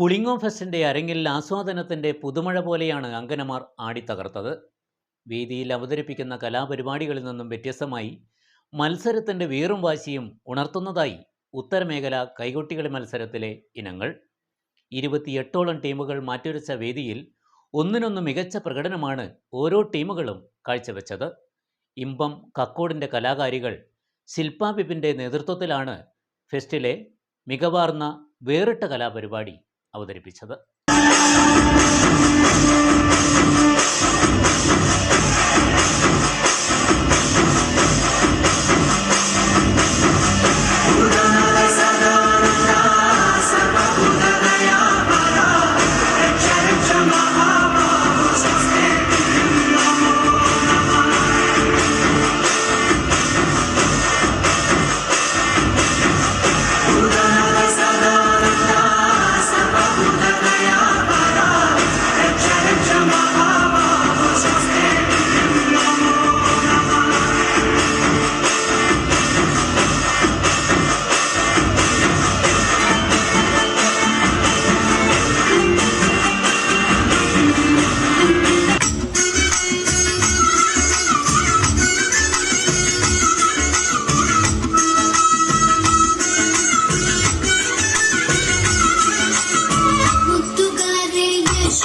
പുളിങ്ങോ ഫെസ്റ്റിന്റെ അരങ്ങിൽ ആസ്വാദനത്തിന്റെ പുതുമഴ പോലെയാണ് അങ്കനമാർ ആടിത്തകർത്തത്. വേദിയിൽ അവതരിപ്പിക്കുന്ന കലാപരിപാടികളിൽ നിന്നും വ്യത്യസ്തമായി മത്സരത്തിന്റെ വീറും വാശിയും ഉണർത്തുന്നതായി ഉത്തരമേഖല കൈകൊട്ടികളി മത്സരത്തിലെ ഇനങ്ങൾ. ഇരുപത്തിയെട്ടോളം ടീമുകൾ മാറ്റുരച്ച വേദിയിൽ ഒന്നിനൊന്ന് മികച്ച പ്രകടനമാണ് ഓരോ ടീമുകളും കാഴ്ചവെച്ചത്. ഇമ്പം കക്കോടിന്റെ കലാകാരികൾ ശില്പാ ബിബിന്റെ നേതൃത്വത്തിലാണ് ഫെസ്റ്റിലെ മികവാർന്ന വേറിട്ട കലാപരിപാടി അവതരിപ്പിച്ചത്.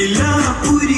മിഥിലാപുരി കാണാൻ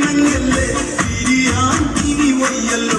പിണങ്ങല്ലേ തിരിയാൻ തിരി വയ്യല്ലോ.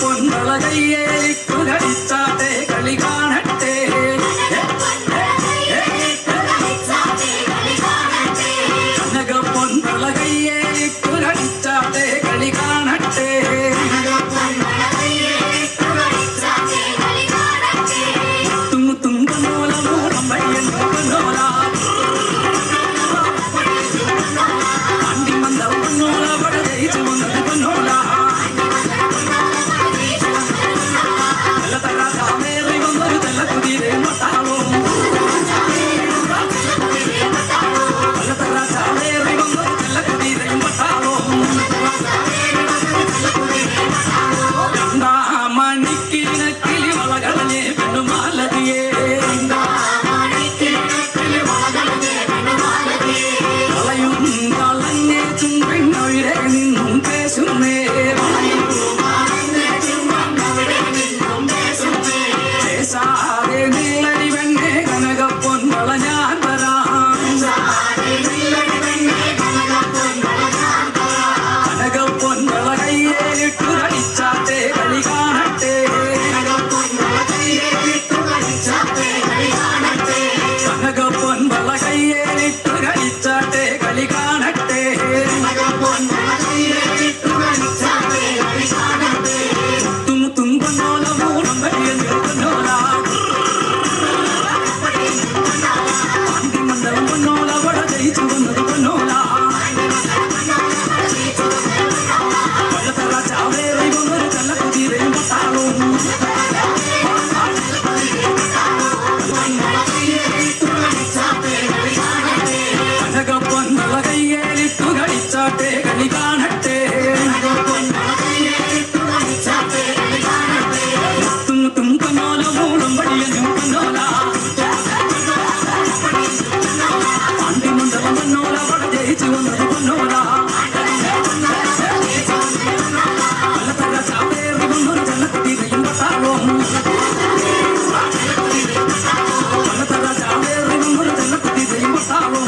പൊന്നളകയ്യേലിക്കുതടിത്ത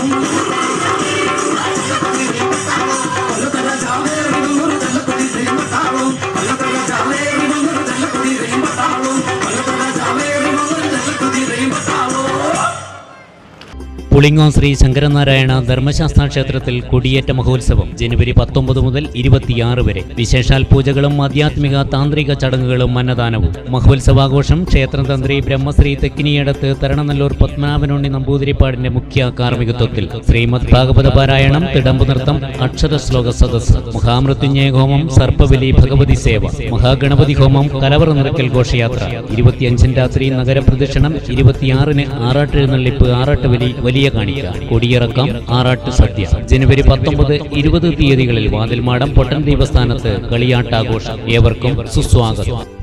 Thank you. പുളിങ്ങോം ശ്രീ ശങ്കരനാരായണ ധർമ്മശാസ്ത്ര ക്ഷേത്രത്തിൽ കൊടിയേറ്റ മഹോത്സവം ജനുവരി പത്തൊമ്പത് മുതൽ ഇരുപത്തിയാറ് വരെ. വിശേഷാൽ പൂജകളും ആധ്യാത്മിക താന്ത്രിക ചടങ്ങുകളും അന്നദാനവും. മഹോത്സവാഘോഷം ക്ഷേത്രതന്ത്രി ബ്രഹ്മശ്രീ തെക്കിനിയടത്ത് തരണനല്ലൂർ പത്മനാഭനുണ്ണി നമ്പൂതിരിപ്പാടിന്റെ മുഖ്യ കാർമ്മികത്വത്തിൽ. ശ്രീമദ് ഭാഗവത പാരായണം തിടമ്പു നൃത്തം അക്ഷരശ്ലോക സദസ് മഹാമൃത്യുഞ്ജയ ഹോമം സർപ്പവലി ഭഗവതി സേവ മഹാഗണപതി ഹോമം കലവറ നിറക്കൽ ഘോഷയാത്ര. ഇരുപത്തിയഞ്ചിന് രാത്രി നഗരപ്രദക്ഷിണം ഇരുപത്തിയാറിന് ആറാട്ടെഴുന്നള്ളിപ്പ് ആറാട്ടുബലി വലിയ കാണിക്ക. കൊടിയിറക്കം ആറാട്ട് സദ്യ. ജനുവരി പത്തൊമ്പത് ഇരുപത് തീയതികളിൽ വാതിൽമാടം പൊട്ടൻ ദേവസ്ഥാനത്ത് കളിയാട്ടാഘോഷം. ഏവർക്കും സുസ്വാഗതം.